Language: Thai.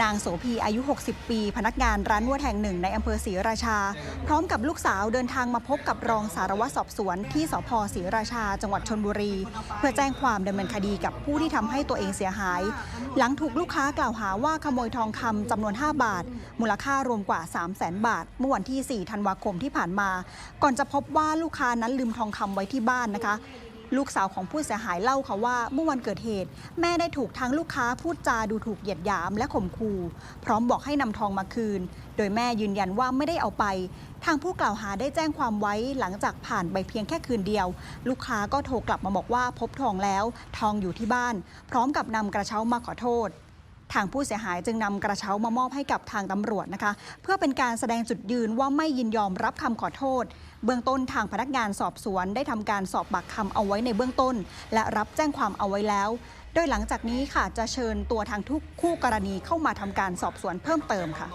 นางโสพีอายุ 60 ปี พนักงานร้านนวดแห่งหนึ่งในอำเภอศรีราชา พร้อมกับลูกสาวเดินทางมาพบกับรองสารวัตรสอบสวนที่สพศรีราชา จังหวัดชนบุรี เพื่อแจ้งความดำเนินคดีกับผู้ที่ทำให้ตัวเองเสียหาย หลังถูกลูกค้ากล่าวหาว่าขโมยทองคำจำนวน 5 บาท มูลค่ารวมกว่า 3 0 0แสนบาท เมื่อวันที่ 4 ธันวาคมที่ผ่านมา ก่อนจะพบว่าลูกค้านั้นลืมทองคำไว้ที่บ้านนะคะ ลูกสาวของผู้เสียหายเล่าค่ะว่าเมื่อวันเกิดเหตุ แม่ได้ถูกทางลูกค้าพูดจาดูถูกเหยียดหยามและข่มขู่พร้อมบอกให้นำทองมาคืน โดยแม่ยืนยันว่าไม่ได้เอาไป ทางผู้กล่าวหาได้แจ้งความไว้หลังจากผ่านไปเพียงแค่คืนเดียว ลูกค้าก็โทรกลับมาบอกว่าพบทองแล้ว ทองอยู่ที่บ้าน พร้อมกับนำกระเช้ามาขอโทษ ทางผู้เสียหายจึงนำกระเช้ามามอบให้กับทางตำรวจนะคะ เพื่อเป็นการแสดงจุดยืนว่าไม่ยินยอมรับคำขอโทษ เบื้องต้นทางพนักงานสอบสวนได้ทำการสอบปากคำเอาไว้ในเบื้องต้น และรับแจ้งความเอาไว้แล้ว โดยหลังจากนี้ค่ะจะเชิญตัวทางทุกคู่กรณีเข้ามาทำการสอบสวนเพิ่มเติมค่ะ